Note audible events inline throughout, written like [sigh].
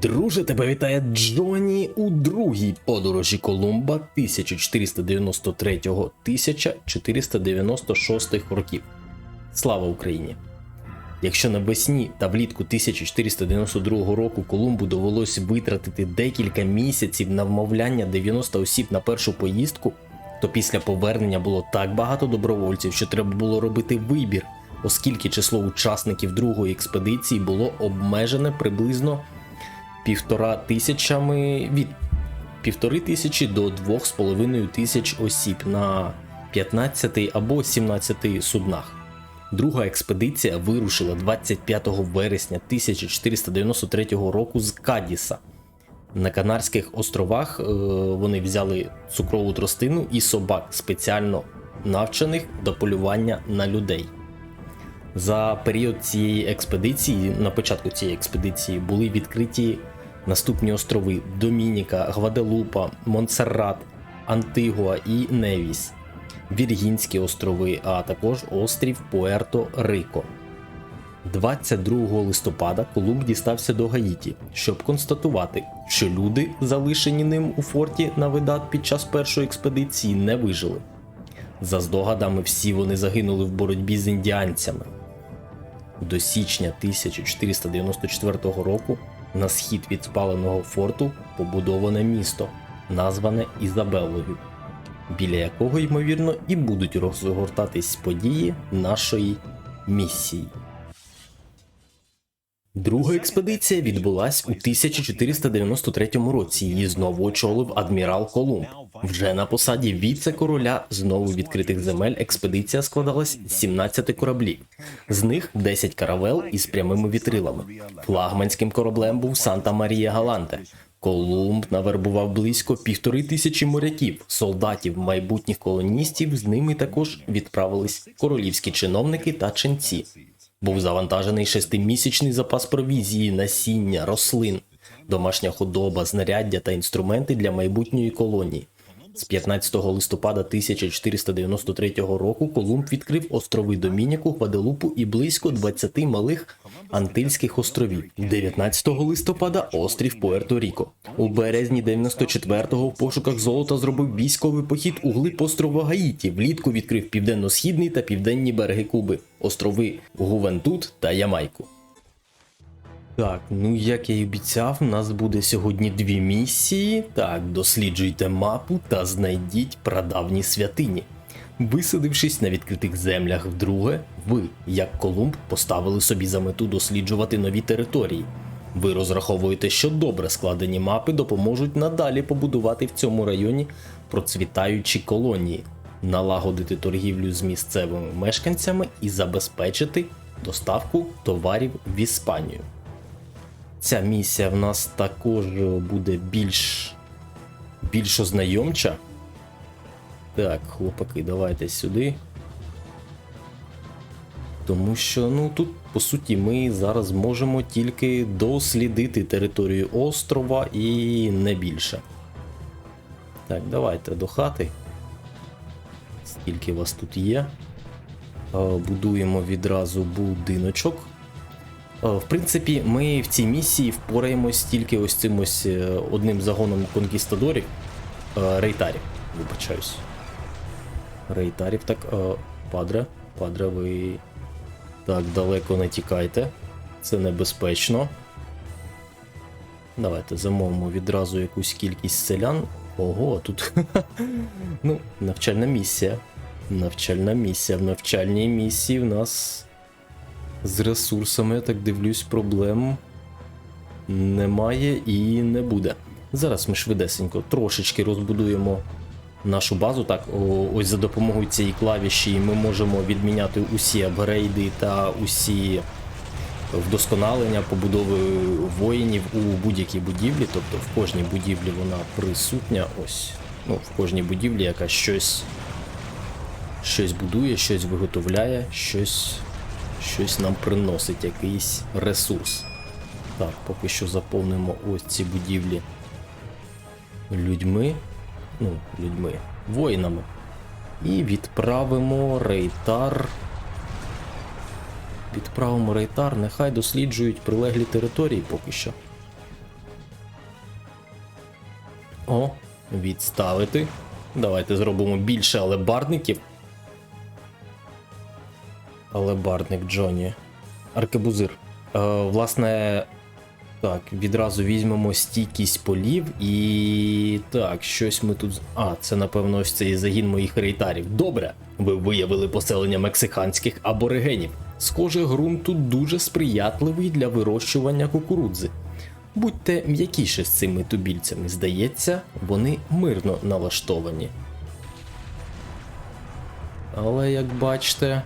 Друже, тебе вітає Джоні у другій подорожі Колумба 1493-1496 років. Слава Україні! Якщо навесні та влітку 1492 року Колумбу довелось витратити декілька місяців на вмовляння 90 осіб на першу поїздку, то після повернення було так багато добровольців, що треба було робити вибір, оскільки число учасників другої експедиції було обмежене приблизно півтора тисячами від півтори тисячі до двох з половиною тисяч осіб на 15 або 17 суднах. Друга експедиція вирушила 25 вересня 1493 року з Кадіса. На Канарських островах е, вони взяли цукрову тростину і собак, спеціально навчених до полювання на людей. За період цієї експедиції, на початку цієї експедиції, були відкриті наступні острови: Домініка, Гваделупа, Монсеррат, Антигуа і Невіс, Віргінські острови, а також острів Пуерто-Рико. 22 листопада Колумб дістався до Гаїті, щоб констатувати, що люди, залишені ним у форті на видат під час першої експедиції, не вижили. За здогадами, всі вони загинули в боротьбі з індіанцями. До січня 1494 року на схід від спаленого форту побудоване місто, назване Ізабеллою, біля якого, ймовірно, і будуть розгортатись події нашої місії. Друга експедиція відбулась у 1493 році. Її знову очолив адмірал Колумб. Вже на посаді віце-короля знову відкритих земель експедиція складалась з 17 кораблів. З них 10 каравел із прямими вітрилами. Флагманським кораблем був Санта Марія Галанте. Колумб навербував близько півтори тисячі моряків, солдатів, майбутніх колоністів. З ними також відправились королівські чиновники та ченці. Був завантажений шестимісячний запас провізії, насіння, рослин, домашня худоба, знаряддя та інструменти для майбутньої колонії. З 15 листопада 1493 року Колумб відкрив острови Домініку, Гваделупу і близько 20 малих Антильських островів. 19 листопада острів Пуерто-Ріко. У березні 94-го в пошуках золота зробив військовий похід у глиб острова Гаїті. Влітку відкрив південно-східний та південні береги Куби, острови Гувентут та Ямайку. Так, ну як я й обіцяв, у нас буде сьогодні дві місії. Так, досліджуйте мапу та знайдіть прадавні святині. Висадившись на відкритих землях вдруге, ви, як Колумб, поставили собі за мету досліджувати нові території. Ви розраховуєте, що добре складені мапи допоможуть надалі побудувати в цьому районі процвітаючі колонії, налагодити торгівлю з місцевими мешканцями і забезпечити доставку товарів в Іспанію. Ця місія в нас також буде більш більш ознайомча. Так, хлопаки, давайте сюди. Тому що, ну, тут, по суті, ми зараз можемо тільки дослідити територію острова і не більше. Так, давайте до хати. Скільки вас тут є? Е, Будуємо відразу будиночок. Е, В принципі, ми в цій місії впораємось тільки ось цим ось е, одним загоном конкістадорів. Е, Рейтарів, вибачаюсь. Рейтарів, так, падре, падре, ви так далеко не тікайте. Це небезпечно. Давайте замовимо відразу якусь кількість селян. Ого, тут. [laughs] ну, навчальна місія. Навчальна місія. В навчальній місії в нас з ресурсами, я так дивлюсь, проблем немає і не буде. Зараз ми швидесенько трошечки розбудуємо нашу базу. Так, ось за допомогою цієї клавіші ми можемо відміняти усі апгрейди та усі вдосконалення побудови воїнів у будь-якій будівлі. Тобто в кожній будівлі вона присутня. Ось. Ну, в кожній будівлі яка щось, щось будує, щось виготовляє, щось щось нам приносить, якийсь ресурс. Так, поки що заповнимо ось ці будівлі людьми. Ну, людьми, воїнами. І відправимо рейтар. Відправимо рейтар, нехай досліджують прилеглі території поки що. О, відставити. Давайте зробимо більше алебардників. Алебардник Джоні. Аркебузир. Е, власне, так, відразу візьмемо стійкість полів і. Так, щось ми тут. А, це напевно ось цей загін моїх рейтарів. Добре, ви виявили поселення мексиканських аборигенів. Схоже, ґрунт тут дуже сприятливий для вирощування кукурудзи. Будьте м'якіше з цими тубільцями, здається, вони мирно налаштовані. Але як бачите,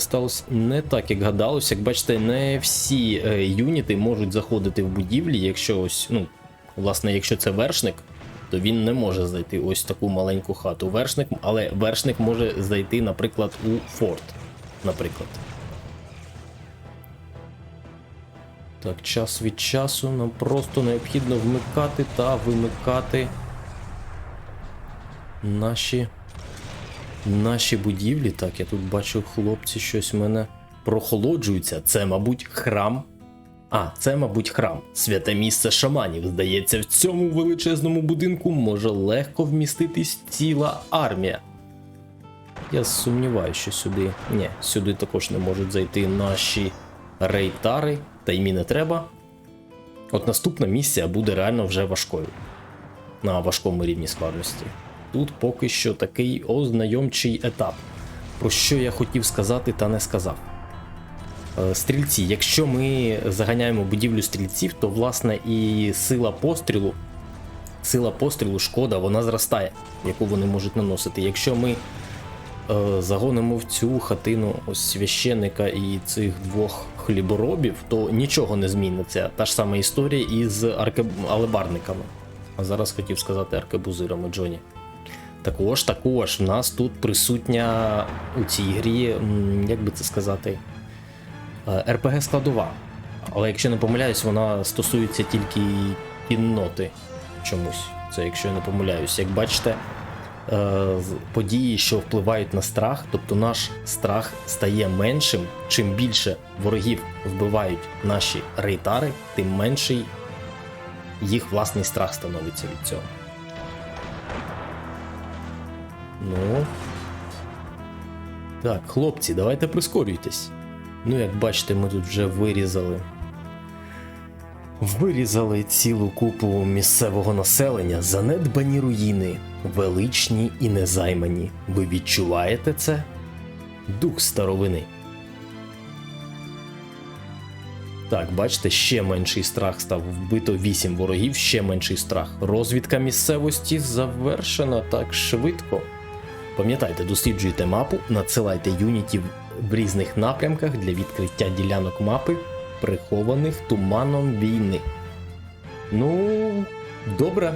сталося не так, як гадалось. Як бачите, не всі е, юніти можуть заходити в будівлі, якщо ось, ну, власне, якщо це вершник, то він не може зайти ось в таку маленьку хату. Вершник, але вершник може зайти, наприклад, у форт. Наприклад. Так, час від часу нам просто необхідно вмикати та вимикати наші наші будівлі. Так, я тут бачу, хлопці щось в мене прохолоджуються. Це, мабуть, храм. А, це, мабуть, храм. Святе місце шаманів. Здається, в цьому величезному будинку може легко вміститись ціла армія. Я сумніваюся, що сюди. Ні, сюди також не можуть зайти наші рейтари, та й мені не треба. От наступна місія буде реально вже важкою. На важкому рівні складності. Тут поки що такий ознайомчий етап. Про що я хотів сказати та не сказав. Е, Стрільці, якщо ми заганяємо будівлю стрільців, то власне і сила пострілу, сила пострілу, шкода, вона зростає, яку вони можуть наносити. Якщо ми е, загонимо в цю хатину ось священика і цих двох хліборобів, то нічого не зміниться. Та ж сама історія із арке... алебарниками. А зараз хотів сказати аркебузирами Джоні. Також, також, в нас тут присутня у цій грі, як би це сказати, е, РПГ складова. Але якщо не помиляюсь, вона стосується тільки кінноти чомусь. Це якщо я не помиляюсь. Як бачите, е, події, що впливають на страх, тобто наш страх стає меншим. Чим більше ворогів вбивають наші рейтари, тим менший їх власний страх становиться від цього. Ну. Так, хлопці, давайте прискорюйтесь. Ну, як бачите, ми тут вже вирізали. Вирізали цілу купу місцевого населення, занедбані руїни, величні і незаймані. Ви відчуваєте це? Дух старовини. Так, бачите, ще менший страх став. Вбито 8 ворогів, ще менший страх. Розвідка місцевості завершена так швидко. Пам'ятайте, досліджуйте мапу, надсилайте юнітів в різних напрямках для відкриття ділянок мапи, прихованих туманом війни. Ну, добре.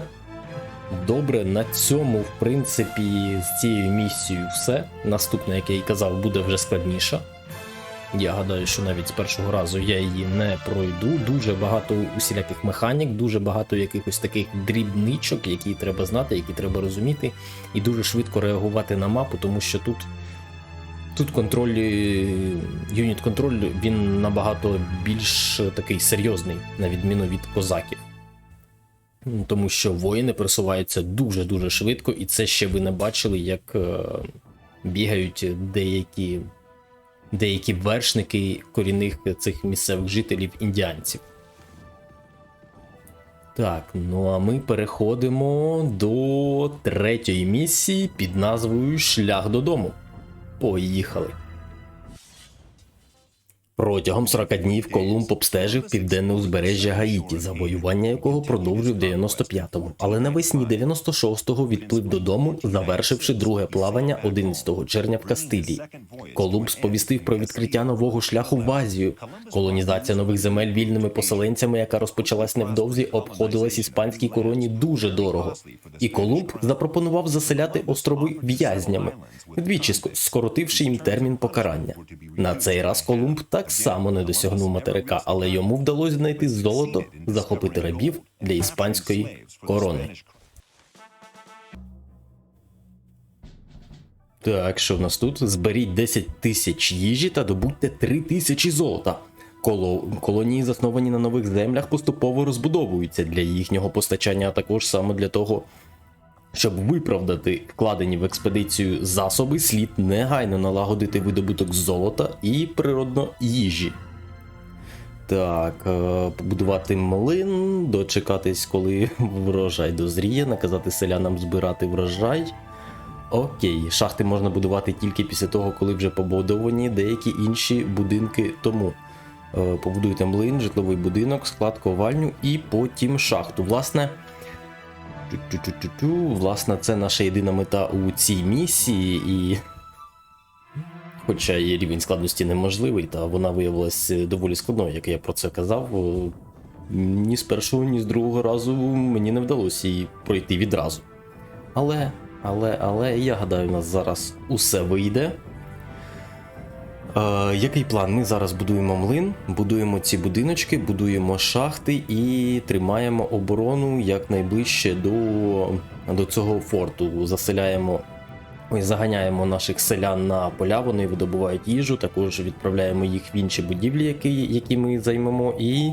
Добре, на цьому, в принципі, з цією місією все. Наступне, як я і казав, буде вже складніше. Я гадаю, що навіть з першого разу я її не пройду. Дуже багато усіляких механік, дуже багато якихось таких дрібничок, які треба знати, які треба розуміти, і дуже швидко реагувати на мапу, тому що тут. Тут контроль, е, юніт контроль він набагато більш такий серйозний, на відміну від козаків. Тому що воїни просуваються дуже-дуже швидко, і це ще ви не бачили, як е, бігають деякі деякі вершники корінних цих місцевих жителів індіанців. Так, ну а ми переходимо до третьої місії під назвою Шлях додому. Поїхали. Протягом 40 днів Колумб обстежив південне узбережжя Гаїті, завоювання якого продовжив в 95-му, але навесні 96-го відплив додому, завершивши друге плавання 11 червня в Кастилії. Колумб сповістив про відкриття нового шляху в Азію. Колонізація нових земель вільними поселенцями, яка розпочалась невдовзі, обходилась іспанській короні дуже дорого. І Колумб запропонував заселяти острови в'язнями, вдвічі скоротивши їм термін покарання. На цей раз Колумб так само не досягнув материка, але йому вдалося знайти золото, захопити рабів для іспанської корони. Так, що в нас тут? Зберіть 10 тисяч їжі та добудьте 3 тисячі золота. Коло... Колонії, засновані на нових землях, поступово розбудовуються для їхнього постачання, а також саме для того, щоб виправдати вкладені в експедицію засоби, слід негайно налагодити видобуток золота і природно їжі. Так, е, побудувати млин, дочекатись, коли врожай дозріє, наказати селянам збирати врожай. Окей, шахти можна будувати тільки після того, коли вже побудовані деякі інші будинки тому. Е, Побудуйте млин, житловий будинок, склад ковальню і потім шахту. Власне, тю-тю-тю-тю-тю, власне, це наша єдина мета у цій місії, і. Хоча і рівень складності неможливий, та вона виявилась е, доволі складною, як я про це казав. Е, Ні з першого, ні з другого разу мені не вдалося її пройти відразу. Але, але, але я гадаю, у нас зараз усе вийде. Е, який план? Ми зараз будуємо млин, будуємо ці будиночки, будуємо шахти і тримаємо оборону якнайближче до, до цього форту. Заселяємо, ой, заганяємо наших селян на поля, вони видобувають їжу, також відправляємо їх в інші будівлі, які, які ми займемо, і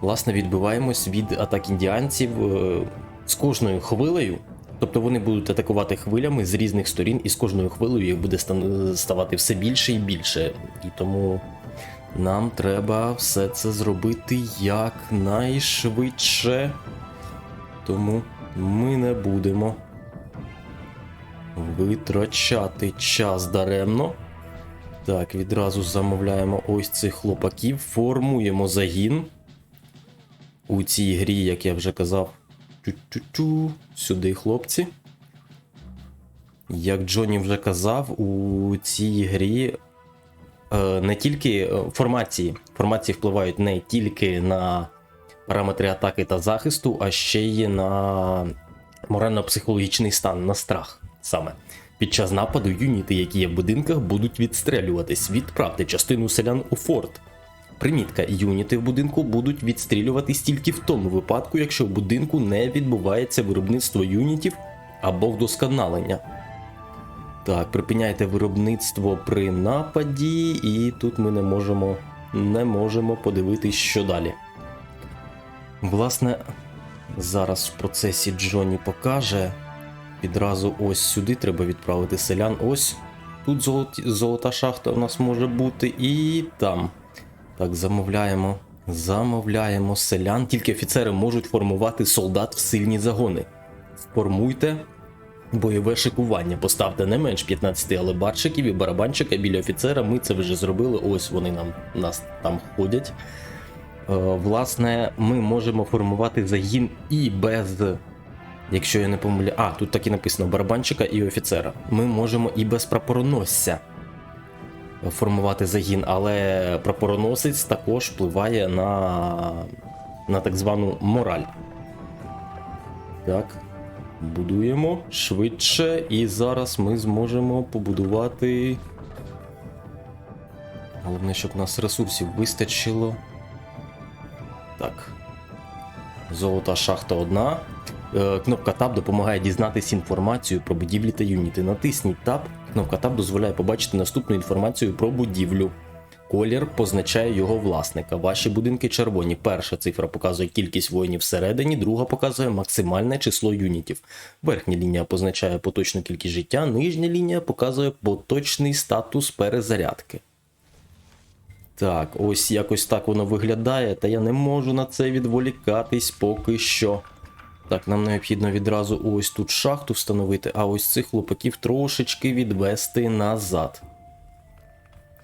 власне відбиваємось від атак індіанців е, з кожною хвилею. Тобто вони будуть атакувати хвилями з різних сторін, і з кожною хвилею їх буде ставати все більше і більше. І тому нам треба все це зробити якнайшвидше. Тому ми не будемо витрачати час даремно. Так, відразу замовляємо ось цих хлопаків, формуємо загін. У цій грі, як я вже казав, Тю-тю-тю. Сюди, хлопці. Як Джоні вже казав, у цій грі е, не тільки е, формації. Формації впливають не тільки на параметри атаки та захисту, а ще й на морально-психологічний стан, на страх саме. Під час нападу юніти, які є в будинках, будуть відстрелюватись. Відправте частину селян у форт. Примітка, юніти в будинку будуть відстрілюватись тільки в тому випадку, якщо в будинку не відбувається виробництво юнітів або вдосконалення. Так, припиняйте виробництво при нападі, і тут ми не можемо, не можемо подивитись, що далі. Власне, зараз в процесі Джоні покаже. Відразу ось сюди треба відправити селян. Ось тут золоті, золота шахта у нас може бути, і там. Так, замовляємо. Замовляємо селян. Тільки офіцери можуть формувати солдат в сильні загони. Формуйте бойове шикування. Поставте не менш 15 алебарщиків і барабанщика біля офіцера. Ми це вже зробили. Ось вони нам нас там ходять. Е, власне, ми можемо формувати загін і без. Якщо я не помиляю. А, тут так і написано барабанщика і офіцера. Ми можемо і без прапороносця формувати загін, але прапороносець також впливає на, на так звану мораль. Так, будуємо швидше, і зараз ми зможемо побудувати. Головне, щоб у нас ресурсів вистачило. Так. Золота шахта одна. Е, Кнопка Tab допомагає дізнатися інформацію про будівлі та юніти. Натисніть Tab. Tab дозволяє побачити наступну інформацію про будівлю. Колір позначає його власника. Ваші будинки червоні. Перша цифра показує кількість воїнів всередині, друга показує максимальне число юнітів. Верхня лінія позначає поточну кількість життя, нижня лінія показує поточний статус перезарядки. Так, ось якось так воно виглядає, та я не можу на це відволікатись поки що. Так, нам необхідно відразу ось тут шахту встановити, а ось цих хлопаків трошечки відвести назад.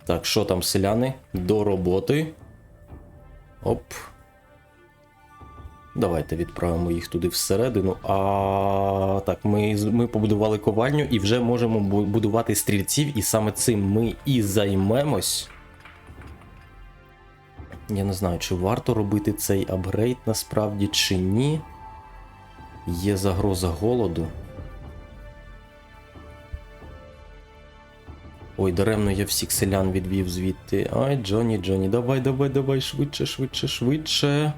Так, що там, селяни? До роботи. Оп. Давайте відправимо їх туди всередину. А так, ми, ми побудували ковальню і вже можемо будувати стрільців, і саме цим ми і займемось. Я не знаю, чи варто робити цей апгрейд насправді чи ні. Є загроза голоду. Ой, даремно я всіх селян відвів звідти. Ай, Джоні, Джоні, давай, давай, давай, швидше, швидше, швидше.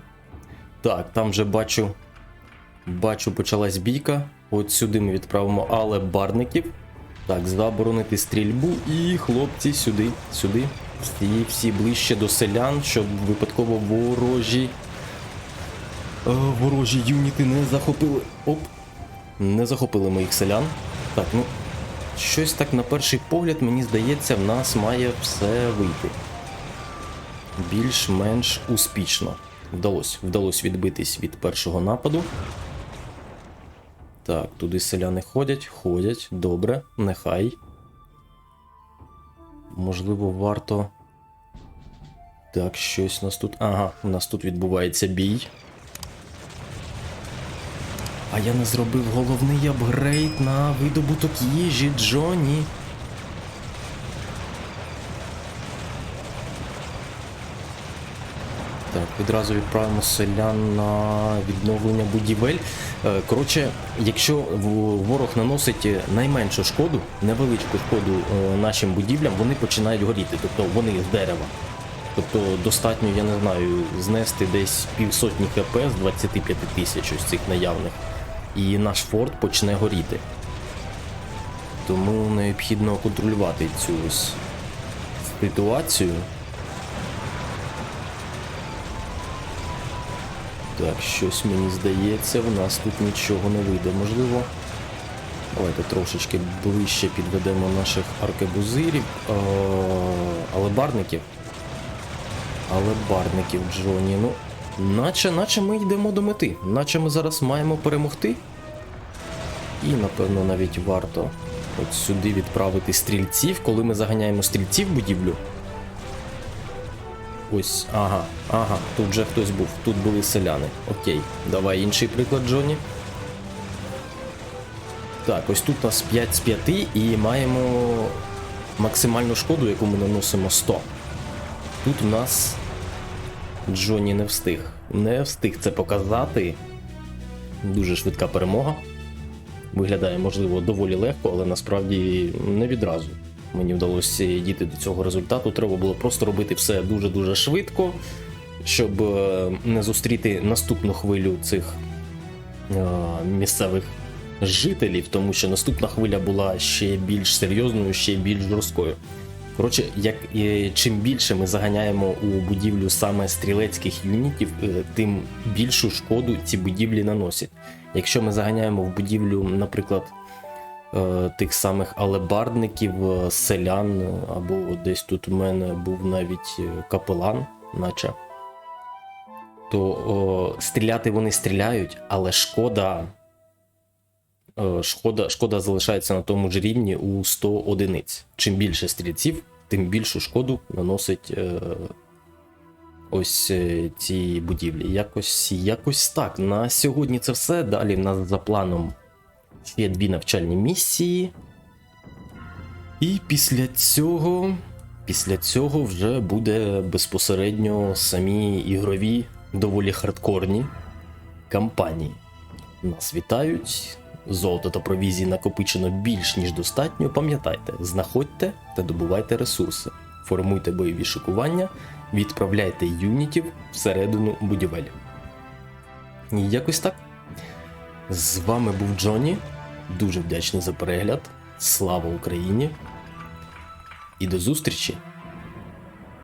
Так, там вже бачу. Бачу, почалась бійка. От сюди ми відправимо алебарників. Так, заборонити стрільбу. І хлопці сюди, сюди. Всі, всі ближче до селян, щоб випадково ворожі. Е, ворожі юніти не захопили. Оп. Не захопили моїх селян. Так, ну. Щось так на перший погляд, мені здається, в нас має все вийти. Більш-менш успішно. Вдалося, вдалося відбитись від першого нападу. Так, туди селяни ходять, ходять. Добре, нехай. Можливо, варто. Так, щось у нас тут. Ага, у нас тут відбувається бій. А я не зробив головний апгрейд на видобуток їжі, Джоні. Так, відразу відправимо селян на відновлення будівель. Е, Коротше, якщо ворог наносить найменшу шкоду, невеличку шкоду е, нашим будівлям, вони починають горіти, тобто вони з дерева. Тобто достатньо, я не знаю, знести десь півсотні хп з 25 тисяч ось цих наявних, і наш форт почне горіти. Тому необхідно контролювати цю ось ситуацію. Так, щось мені здається, в нас тут нічого не вийде. Можливо. Давайте трошечки ближче підведемо наших аркебузирів, алебарників. Алебарників Джоні. Ну, наче, наче ми йдемо до мети. Наче ми зараз маємо перемогти. І, напевно, навіть варто от сюди відправити стрільців, коли ми заганяємо стрільців в будівлю. Ось, ага, ага, тут вже хтось був, тут були селяни. Окей, давай інший приклад, Джоні. Так, ось тут у нас 5 з 5 і маємо максимальну шкоду, яку ми наносимо 100. Тут у нас Джоні не встиг. Не встиг це показати. Дуже швидка перемога. Виглядає, можливо, доволі легко, але насправді не відразу. Мені вдалося дійти до цього результату. Треба було просто робити все дуже-дуже швидко, щоб е, не зустріти наступну хвилю цих е, місцевих жителів, тому що наступна хвиля була ще більш серйозною, ще більш жорсткою. Коротше, як е, чим більше ми заганяємо у будівлю саме стрілецьких юнітів, е, тим більшу шкоду ці будівлі наносять. Якщо ми заганяємо в будівлю, наприклад, е, тих самих алебардників, селян, або десь тут у мене був навіть капелан, наче, то о, стріляти вони стріляють, але шкода, шкода, шкода залишається на тому ж рівні у 100 одиниць. Чим більше стрільців, тим більшу шкоду наносить е, ось е, ці будівлі. Якось, якось так. На сьогодні це все. Далі в нас за планом ще дві навчальні місії. І після цього, після цього вже буде безпосередньо самі ігрові, доволі хардкорні кампанії. Нас вітають. Золото та провізії накопичено більш ніж достатньо. Пам'ятайте, знаходьте та добувайте ресурси, формуйте бойові шикування, відправляйте юнітів всередину будівель. Якось так. З вами був Джоні. Дуже вдячний за перегляд. Слава Україні! І до зустрічі!